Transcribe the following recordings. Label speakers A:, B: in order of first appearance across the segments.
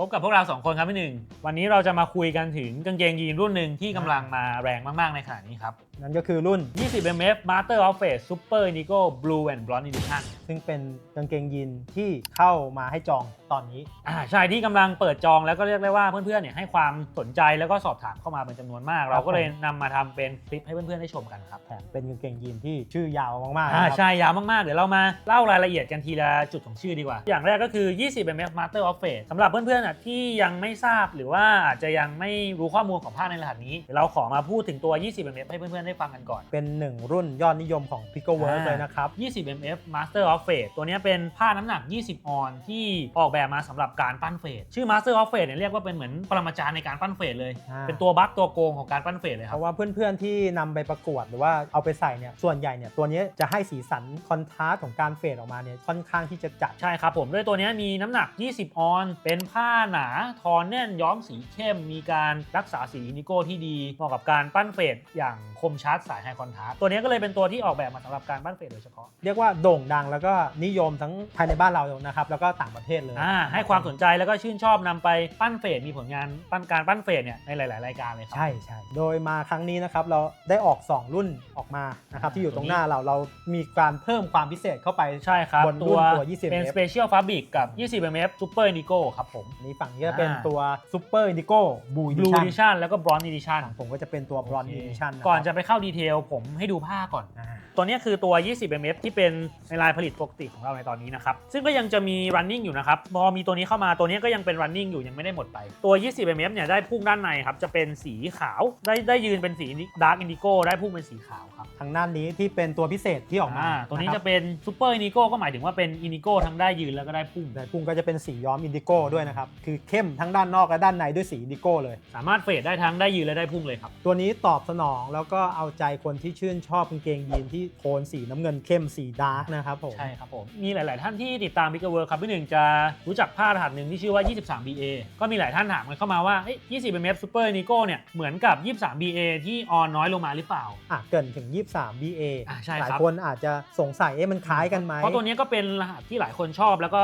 A: พบกับพวกเราสองคนครับพี่หนึ่ง วันนี้เราจะมาคุยกันถึงกางเกงยีนรุ่นหนึ่งที่กำลังมาแรงมาก ๆ ในขณะนี้ครับ
B: นั่นก็คือรุ่น
A: 20 mf Master of Fate Super Indigo Blue and Bronze Edition
B: ซึ่งเป็นกางเกงยีนที่เข้ามาให้จองตอนนี้
A: อ่าใช่ที่กำลังเปิดจองแล้วก็เรียกได้ว่าเพื่อนๆเนี่ยให้ความสนใจแล้วก็สอบถามเข้ามาเป็นจำนวนมาก เราก็เลยนำมาทำเป็นคลิปให้เพื่อนๆได้ชมกันครับ
B: แถมเป็นกางเกงยีนที่ชื่อยาวมากๆ
A: อ่า
B: นะครับ
A: ใช่ยาวมาก ๆ เดี๋ยวเรามาเล่ารายละเอียดกันทีละจุดของชื่อดีกว่า อย่างแรกก็คือ 20 mf Master of Fate สำหรับเพื่อนๆอะที่ยังไม่ทราบหรือว่าอาจจะยังไม่รู้ข้อมูลของผ้าในรหัสนี้เดี๋ยวเราขอมาพูดถึงตัว 20 mf ให้เพื่อนๆ ได้ฟังกันก่อน
B: เป็นหนึ่งรุ่นยอดนิยมของ p i c o w o r k
A: อ่า
B: เลยนะครับ
A: 20 mf Master of Fate ตัวเนี้ยเป็นผ้าน้ำหนัก 20 ออนที่ออกแบบมาสำหรับการปั้นเฟดชื่อ Master of Fate เนี่ยเรียกว่าเป็นเหมือนปรมาจารย์ในการปั้นเฟดเลย
B: อ่า
A: เป็นตัวบั๊กตัวโกงของการปั้นเฟดเลยค
B: เพ
A: รับ
B: ราะว่าเพื่อนๆ ที่นำไปประกวดหรือว่าเอาไปใส่เนี่ย ส่วนใหญ่เนี่ยตัวนี้จะให้สีสันคอนทราสต์ของการเฟดออกมาเนี่ยค่อนข้างที่จะจัด
A: ใช่ครับผม ด้วยตัวเนี้ยมีน้ำหนัก 20 ออน เป็นผ้าหนาทอนแน่นย้อมสีเข้ม มีการรักษาสีอินดิโก้ที่ดีเหมาะกับการปั้นเฟดอย่างคมชัดสายไฮคอนทราสต์ตัวเนี้ยก็เลยเป็นตัวที่ออกแบบมาสำหรับการปั้นเฟดโดยเฉพาะ
B: เรียกว่าโด่งดังแล้วก็นิยมทั้งภายในบ้านเรานะครับแล้วก็ต่างประเทศเลย
A: อ่าให้ความสนใจแล้วก็ชื่นชอบนำไปปั้นเฟดมีผลงานปั้นการปั้นเฟดเนี่ยในหลาย ๆ รายการเลยครั
B: ใช่ใช่โดยมาครั้งนี้นะครับเราได้ออก 2 รุ่นออกมานะครับ
A: อ่า
B: ที่อยู่ตรงหน้าเราเรามีการเพิ่มความพิเศษเข้าไป
A: ใช่ครับ
B: บนรุ่
A: ตัวน
B: ตัว 20
A: เป็น
B: mf
A: Special Fabric กับ 20 mf Super Indigo ครับผม
B: อันนี้ฝั่งนี้จะเป็น
A: อ่า
B: ตัว Super Indigo Blue
A: Blue
B: Edition
A: Edition แล้วก็ Bronze Edition
B: ผมก็จะเป็นตัว Bronze
A: โอเค
B: Edition
A: ก่อนจะไปเข้าดีเทลผมให้ดูผ้าก่อน
B: อ่า
A: ตัวเนี้ยคือตัว 20 mf ที่เป็นในลายผลิตปกติของเราในตอนนี้นะครับ ซึ่งก็ยังจะมี running อยู่นะครับ พอมีตัวนี้เข้ามาตัวเนี้ยก็ยังเป็น running อยู่ยังไม่ได้หมดไป ตัว 20 mf เนี่ยได้พุ่งด้านในครับจะเป็นสีขาวได้ได้ยืนเป็นสี dark indigo ได้พุ่งเป็นสีขาวครับ
B: ทางด้านนี้ที่เป็นตัวพิเศษที่ออกมา
A: อ่าตัวนี้
B: ค
A: จะ
B: รับ
A: เป็น super indigo ก็หมายถึงว่าเป็น indigo ทั้งได้ยืนแล้วก็ได้พุ่ง
B: แต่พุ่งก็จะเป็นสีย้อมอินดิโก้ด้วยนะครับคือเข้มทั้งด้านนอกและด้านในด้วยสีอินดิโก้เลย
A: สามารถเฟดได้ทั้งได้ยืนและได้พุ่งเลยครับ
B: ตัวนี้ตอบสนองแล้วก็เอาใจคนที่ชื่นชอบกางเกงยีนที่โทนสีน้ำเงินเข้มสีดาร์กนะครับผม
A: ใช่ครับผม มีหลาย ๆ ท่านที่ติดตาม Big World ครับพี่หนึ่งจะรู้จักผ้ารหัสหนึ่งที่ชื่อว่า 23 BA ก็มีหลายท่านถามกันเข้ามาว่าเอ้ย 20 mf Super Nico เนี่ยเหมือนกับ 23 BA ที่ออนน้อยลงมาหรือเปล่า
B: อะเกรินถึง 23 BA
A: อะใช่
B: หลาย
A: ครับ
B: คนอาจจะสงสัยเอ๊ะมันคล้ายกันไหม
A: เพราะตัวเนี้ยก็เป็นรหัสที่หลายคนชอบ แล้วก็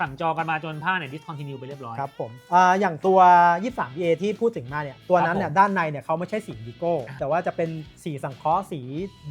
A: สั่งจองกันมาจนผ้าเนี่ย discontinue ไปเรียบร้อย
B: ครับผมอ่าอย่างตัว 23 BA ที่พูดถึงมาเนี่ย ตัวนั้นเนี่ย
A: ครับผม
B: ด้านในเนี่ยเขาไม่ใช่สีดิโก้
A: อะ
B: แต่ว่าจะเป็นสีสังเคราะห์สี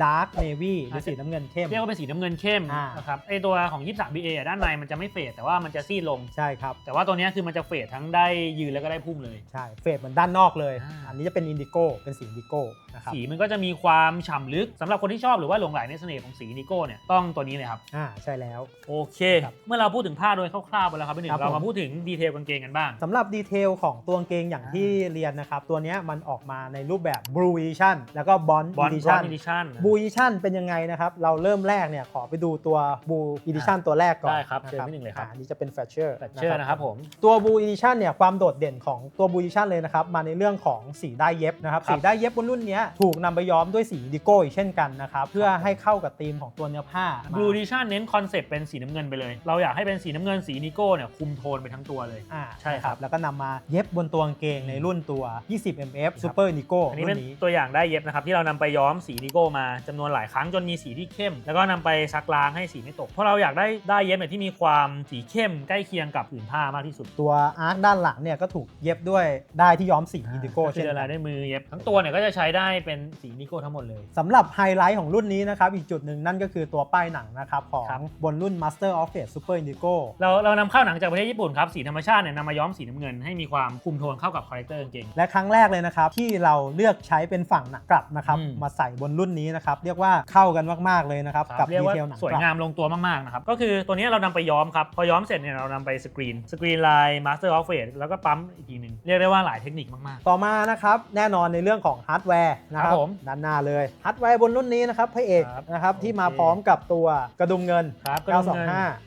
B: ดาร์กเนวี่หรือสีน้ำเงินเข้ม
A: เรียกว่าเป็นสีน้ำเงินเข้ม
B: อ่า
A: นะครับไอตัวของ 23 BA อะด้านในมันจะไม่เฟดแต่ว่ามันจะซีดลง
B: ใช่ครับ
A: แต่ว่าตัวเนี้ยคือมันจะเฟดทั้งได้ยืนแล้วก็ได้พุ่งเลย
B: ใช่ เฟดเหมือนด้านนอกเลย
A: อ่า
B: อันนี้จะเป็นอินดิโก้ เป็นสีอินดิโก้นะครับ
A: สีมันก็จะมีความฉ่ำลึกสำหรับคนที่ชอบหรือว่าหลงใหลในเสน่ห์ของสีนิโก้เนี่ยต้องตัวนี้เลยครับ
B: อ่าใช่แล้ว
A: โอเค
B: ครับ
A: เมื่อเราพูดถึงผ้าโดยคร่าวๆไปแล้วครับพี่หนึ่
B: ครับ
A: งเรา
B: ผม
A: มาพูดถึงดีเทลกางเกงกันบ้าง
B: สำหรับดีเทลของตัวกางเกงอย่าง
A: อ่า
B: ที่เรียนนะครับ ตัวเนี้ยมันออกมาในรูปแบบ Blue Edition แล้วก็ Bond
A: บอลบอล
B: Edition
A: ดิชั่น
B: Blue Edition เป็นยังไงนะครับ เราเริ่มแรกเนี่ยขอไปดูตัว Blue Edition ตัวแรกก่อน
A: ได้ครับ
B: นะ
A: เชิญพี่หนึ่งเลยครับ
B: อันนี้จะเป็น Thatcher
A: เชื่อนะครับผม
B: ตัว Blue Edition เนี่ยความโดดเด่นของตัว Blue Edition เลยนะครับ มาในเรื่องของสีได้เย็บนะครับ
A: ครับ
B: สีได้เย็บบนรุ่นเนี้ยถูกนำไปย้อมด้วยสีดิโก้อีกเช่นกันนะครับ เพื่อให้เข้ากับธีมของตัวเนื้อผ้า
A: บลูดิชั่นเน้นคอนเซ็ปต์เป็นสีน้ำเงินไปเลย เราอยากให้เป็นสีน้ำเงินสีนิโก้เนี่ยคุมโทนไปทั้งตัวเลย
B: อ่า
A: ใช่ครับ
B: แล้วก็นำมาเย็บบนตัวกางเกงในรุ่นตัว 20 mf Super Nico
A: อันนี้
B: รุ่
A: เป็น
B: นนี้
A: ตัวอย่างได้เย็บนะครับ ที่เรานำไปย้อมสีนิโก้มาจำนวนหลายครั้งจนมีสีที่เข้ม แล้วก็นำไปซักล้างให้สีไม่ตก เพราะเราอยากได้ได้เย็บเนี่ยที่มีความสีเข้มใกล้เคียงกับผืนผ้ามากที่สุด
B: ตัวอาร์คด้านหลังเนี่ยก็ถูกเย็บด้วยได้ที่ย้อมสีอินดิโก้
A: ก็คื
B: เช่น
A: ออะไร
B: กัน
A: ด้วยมือเย็บทั้งตัวเนี่ยก็จะใช้ได้เป็นสีนิโก้ทั้งหมดเลย
B: สำหรับไฮไลท์ของรุ่นนี้นะครับอีกจุดหนึ่งนั่นก็คือตัวป้ายหนังนะครับของ
A: ครับ
B: บนรุ่น Master of Fate Super Indigo
A: เราเรานำเข้าหนังจากประเทศญี่ปุ่นครับสีธรรมชาติเนี่ยนำมาย้อมสีน้ำเงิน ให้มีความคุมโทนเข้ากับคาแรคเตอร์กางเกง
B: และครั้งแรกเลยนะครับ ที่เราเลือกใช้เป็นฝั่งหนังกลับนะครับ
A: อืม
B: มาใส่บนรุ่นนี้นะครับ เรียกว่าเข้ากันมาก ๆ เลยนะครับ
A: ครับ
B: กับ
A: เรียก
B: ดี
A: ว่า
B: เทลหนัง
A: สวย
B: กลับ
A: งามลงตัวมาก ๆ นะครับ ก็คือตัวนี้เรานำไปย้อมครับ พอย้อมเสร็จเนี่ยเรานำไปสกรีน สกรีนลาย Master of Fate แล้วก็ปั๊มอีกทีหนึ่งเรียกได้ว่าหลายเทคนิคมาก
B: ต่อมานะครับแน่นอนในเรื่องของฮาร์ดแวร์นะครั
A: ครับบผม
B: ด้านหน้าเลยฮาร์ดแวร์บนรุ่นนี้นะครับพระเอก
A: ครับ
B: นะครับที่มา
A: โอเค
B: พร้อมกับตัวกระดุมเงิน
A: ๆ ครับ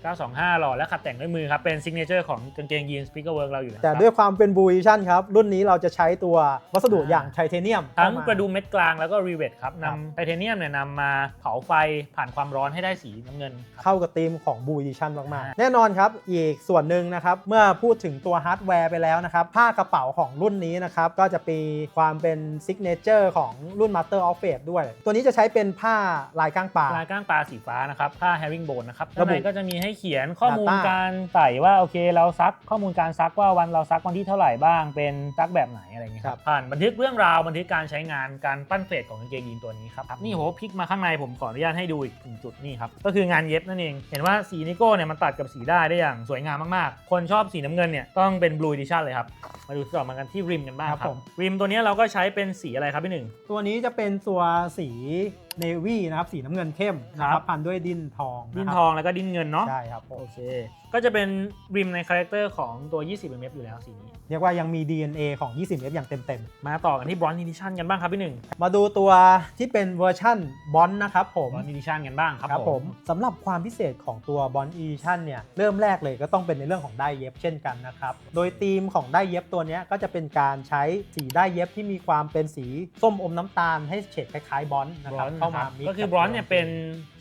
B: 925
A: 925 หล่อและขัดแต่งด้วยมือครับ เป็นซิกเนเจอร์ของกางเกงยีนยีนสปีกเกอร์เวิร์กเราอยู่นะค
B: แต่
A: รับ
B: ด้วยความเป็นบูวิชั่นครับ รุ่นนี้เราจะใช้ตัววัสดุ
A: อ่า
B: อย่างไทเทเนียม
A: ทั้ง
B: เข้ามาก
A: ระดุมเม็ดกลางแล้วก็รีเวทครับ
B: ครับ
A: นำไทเทเนียมเนี่ยนำมาเผาไฟผ่านความร้อนให้ได้สีน้ำเงินครับ
B: เข้ากับธีมของบูวิชั่นมาก
A: อ่า
B: ๆแน่นอนครับ อีกส่วนหนึ่งนะครับ เมื่อพูดถึงตัวฮาร์ดแวร์ไปแล้วนะครับ ผ้ากระเป๋าของรุ่นนี้นะครับก็จะมีความเป็นซิกเนเจอร์ของรุ่น Master of Fate ด้วย ตัวนี้จะใช้เป็นผ้าลายก้างปลา
A: ลายก้างปลาสีฟ้านะครับผ้า herring bone นะครับ
B: ระ
A: ด้าน
B: บุ
A: ในก็จะมีให้เขียนข้อมูล
B: Data
A: การใส่ว่าโอเคเราซักข้อมูลการซักว่าวันเราซักวันที่เท่าไหร่บ้างเป็นซักแบบไหนอะไรอย่างเงี้ยครับผ่านบันทึกเรื่องราวบันทึกการใช้งานการปั้นเฟสของกางเกงยีนตัวนี้ครับนี่โหพลิกมาข้างในผมขออนุญาตให้ดูอีกหนึ่งจุดนี่ครับก็คืองานเย็บนั่นเอง เห็นว่าสีนิโก้เนี่ยมันตัดกับสีได้ได้อย่างสวยงามมากๆ คนชอบสีน้ำเงินเนี่ยต้องเป็น blue edition เลยครับมาดูต่อมากันที่ริมกันบ้างค
B: ครั
A: รับบ
B: ผม
A: ริมตัวนี้เราก็ใช้เป็นสีอะไรครับพี่หนึ่ง
B: ตัวนี้จะเป็นตัวสี เนวี่นะครับสีน้ำเงินเข้มนะค
A: ครั
B: รับ บพันด้วยดินทองะครับ
A: ดิ้นทองแล้วก็ดิ้นเงินเนาะ
B: ใช่ครับผม
A: โอเค ก็จะเป็นริมในคาแรคเตอร์ของตัว 20 mm อยู่แล้วสีนี้เเรี
B: ยกว่ายังมี DNA ของ 20F อย่างเต็ม
A: มาต่อกันที่ Bronze Edition กันบ้างครับพี่หนึ่ง
B: ๆ มาดูตัวที่เป็นเวอร์ชั่นบอลนะครับผม
A: Bronze Edition กันบ้างครับ
B: ครับ
A: ผ
B: ผมมสำหรับความพิเศษของตัวบอลอีชั่นเนี่ยเริ่มแรกเลยก็ต้องเป็นในเรื่องของได้เย็บเช่นกันนะครับ โดยธีมของได้เย็บตัวเนี้ยก็จะเป็นการใช้สีได้เย็บที่มีความเป็นสีส้มอมน้ำตาลให้เฉดคล้ายๆบอลนะครับ
A: Bronze
B: เข้ามา
A: ครับ
B: มิ
A: ก็คือ
B: กั
A: Bronze เนี่ย
B: ตัว
A: เป็น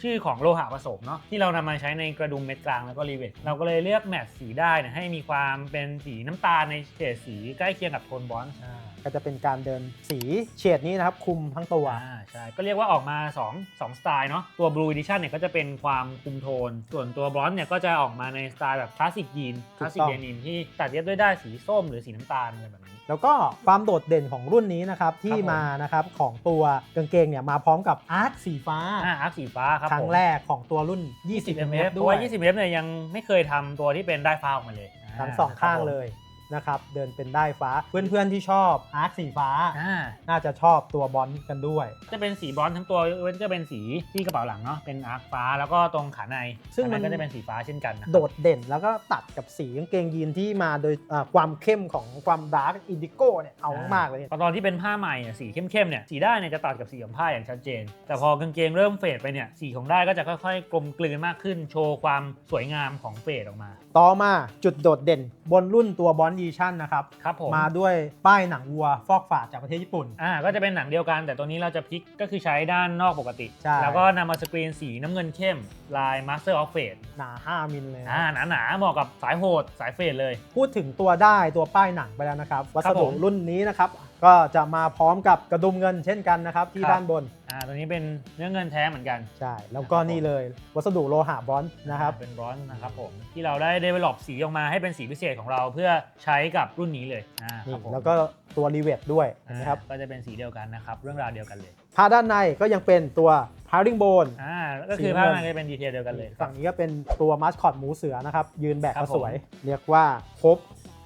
A: ชื่อของโลหะผสมเนาะที่เรานำมาใช้ในกระดุมเม็ดกลางแล้วก็รีเวทเราก็เลยเลือกแมทสีได้เนี่ยให้มีความเป็นสีน้ำตาลในเฉดสีใกล้เคียงกับโทนบรอนซ์
B: อ่าก็จะเป็นการเดินสีเฉดนี้นะครับคุมทั้งตัว
A: อ่าใช่ก็เรียกว่าออกมา 2 2สไตล์เนาะตัว Blue Edition เนี่ยก็จะเป็นความคุมโทน ส่วนตัวบรอนซ์เนี่ยก็จะออกมาในสไตล์แบบคลาสสิกยีนค
B: ถูกต้อง
A: ลาสสิกเดนิมที่ตัดเย็บด้วยได้ายสีส้มหรือสีน้ำตาลอะไรแบบนี้
B: แล้วก็ความโดดเด่นของรุ่นนี้นะครับที่
A: ครับผม
B: มานะครับของตัวกางเกงเนี่ยมาพร้อมกับอาร์คสีฟ้า
A: อ่าอาร์คสีฟ้าครับ
B: ครั้
A: ผ
B: ง
A: ม
B: แรกของตัวรุ่น 20
A: 20
B: mm
A: mm เพ
B: ด้
A: ราะ
B: วย
A: ว่า 20 mm เนี่ยยังไม่เคยทำตัวที่เป็นได้ายฟ้าออกมาเลย
B: ทั้งสองข้างเลย นะครับเดินเป็นได้ายฟ้าเพื่อนๆที่ชอบอาร์คสีฟ้า
A: อ่า
B: น่าจะชอบตัวบอลกันด้วย
A: จะเป็นสีบรอนซ์ทั้งตัวเว้นจะเป็นสีที่กระเป๋าหลังเนาะเป็นอาร์คฟ้าแล้วก็ตรงขาใน
B: ซึ่ง
A: ขาใน
B: มัน
A: ก็จะเป็นสีฟ้าเช่นกันนะครับ
B: โดดเด่นแล้วก็ตัดกับสีกางเกงยีนที่มาโดยอ่าความเข้มของความดาร์กอินดิโก้เนี่ยเอามากๆเลยเนี่ย
A: ตอนที่เป็นผ้าใหม่เนี่ยสีเข้มๆเนี่ยสีได้ายเนี่ยจะตัดกับสีของผ้าอย่างชัดเจน แต่พอกางเกงเริ่มเฟดไปเนี่ยสีของได้ายก็จะค่อยๆ กลมกลืนมากขึ้น โชว์ความสวยงามของเฟดออกมา
B: ต่อมาจุดโดดเด่นบนรุ่นตัวบอลดีชั่นนะครับ
A: ครับผม
B: มาด้วยป้ายหนังวัวฟอกฝาดจากประเทศญี่ปุ่น
A: อ่าก็จะเป็นหนังเดียวกันแต่ตัวนี้เราจะพลิกก็คือใช้ด้านนอกปกติ
B: ใช่
A: แล้วก็นำมาสกรีนสีน้ำเงินเข้ม ลาย Master of Fate
B: หนา 5 มิลเลยนะ
A: อ่าหนาๆเหมาะกับสายโหดสายเฟดเลย
B: พูดถึงตัวได้ตัวป้ายหนังไปแล้วนะครับ วั
A: ครั
B: ส
A: บ
B: ดุ
A: ผม
B: รุ่นนี้นะครับ ก็จะมาพร้อมกับกระดุมเงินเช่นกันนะครับ ที่
A: ครับ
B: ด้านบน
A: อ่าตัวนี้เป็นเนื้อเงินแท้เหมือนกัน
B: ใช่ แล้วก็นี่เลยวัสดุโลหะบรอนซ์นะครับ
A: เป็นบรอนซ์นะครับผม ที่เราได้ develop สีออกมาให้เป็นสีพิเศษของเราเพื่อใช้กับรุ่นนี้เลยอ่าค
B: นี่
A: รับผม
B: แล้วก็ตัวรีเวทด้วยเห็นไหมครับ
A: อ่าก็จะเป็นสีเดียวกันนะครับ เรื่องราวเดียวกันเลย
B: ผ้าด้านในก็ยังเป็นตัวพาริงโบน
A: อ่าก็คือ
B: สี
A: ภาพ
B: เงิน
A: นั้นจะเป็นดีเทลเดียวกันเลย
B: ฝั่งนี้ก็เป็นตัวมัสคอตหมูเสือนะครับ ยืนแบก
A: ครั
B: ก็
A: บผม
B: สวย เรียกว่าครบ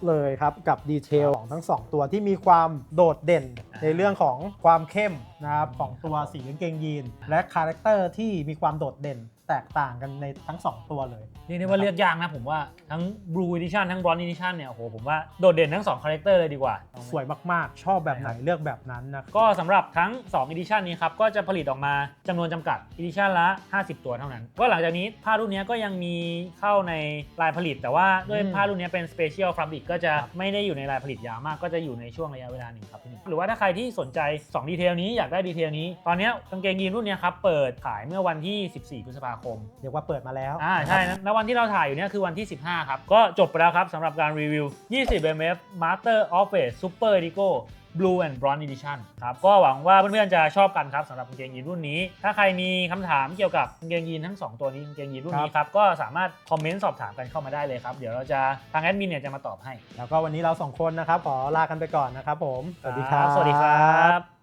B: เลยครับกับดีเทลของทั้งสองตัวที่มีความโดดเด่นในเรื่องของความเข้มนะครับของตัวสีกางเกงยีน และคาแรคเตอร์ที่มีความโดดเด่น แตกต่างกันในทั้งสองตัวเลย
A: เรียกได้ว่าเลือกยากนะผมว่าทั้ง Blue Edition ทั้ง Bronze Edition เนี่ยโอ้โหผมว่าโดดเด่นทั้ง2คาแรคเตอร์เลยดีกว่า
B: สวยมากๆ ชอบแบบไหนเลือกแบบนั้นนะ
A: ก็สำหรับทั้ง 2 Edition นี้ครับก็จะผลิตออกมาจำนวนจำกัด Edition ละ 50 ตัวเท่านั้น ก็หลังจากนี้ผ้ารุ่นนี้ก็ยังมีเข้าในรายผลิต แต่ว่าด้วย
B: อืม
A: ผ้ารุ่นนี้เป็น Special Fabric ก็จะไม่ได้อยู่ในรายผลิตยาวมาก ก็จะอยู่ในช่วงระยะเวลาหนึ่งครับพี่หนึ่งหรือว่าถ้าใครที่สนใจ2ดีเทลนี้อยากได้ดีเทลนี้ ตอนนี้กางเกงยีนรุ่นนี้ครับเปิดขายเมื่อวันที่ 14 พฤษภาคม
B: เรียกว่าเปิดมาแล้ว
A: อ่าใช่นะแล้ววันที่เราถ่ายอยู่เนี่ยคือวันที่ 15 ครับ ก็จบไปแล้วครับสำหรับการรีวิว 20 mm Master of Fate Super Edigo Blue and Bronze Edition ครับ ก็หวังว่าเพื่อนๆจะชอบกันครับสำหรับกางเกงยีนรุ่นนี้ ถ้าใครมีคำถามเกี่ยวกับกางเกงยีนทั้ง 2 ตัวนี้กางเกงยีนรุ่นนี้ครับ ก็สามารถคอมเมนต์สอบถามกันเข้ามาได้เลยครับ เดี๋ยวเราจะทางแอดมินเนี่ยจะมาตอบให้
B: แล้วก็วันนี้เราสองคนนะครับขอลากันไปก่อนนะครับผม สวัสดีครับ
A: สวัสดีครับ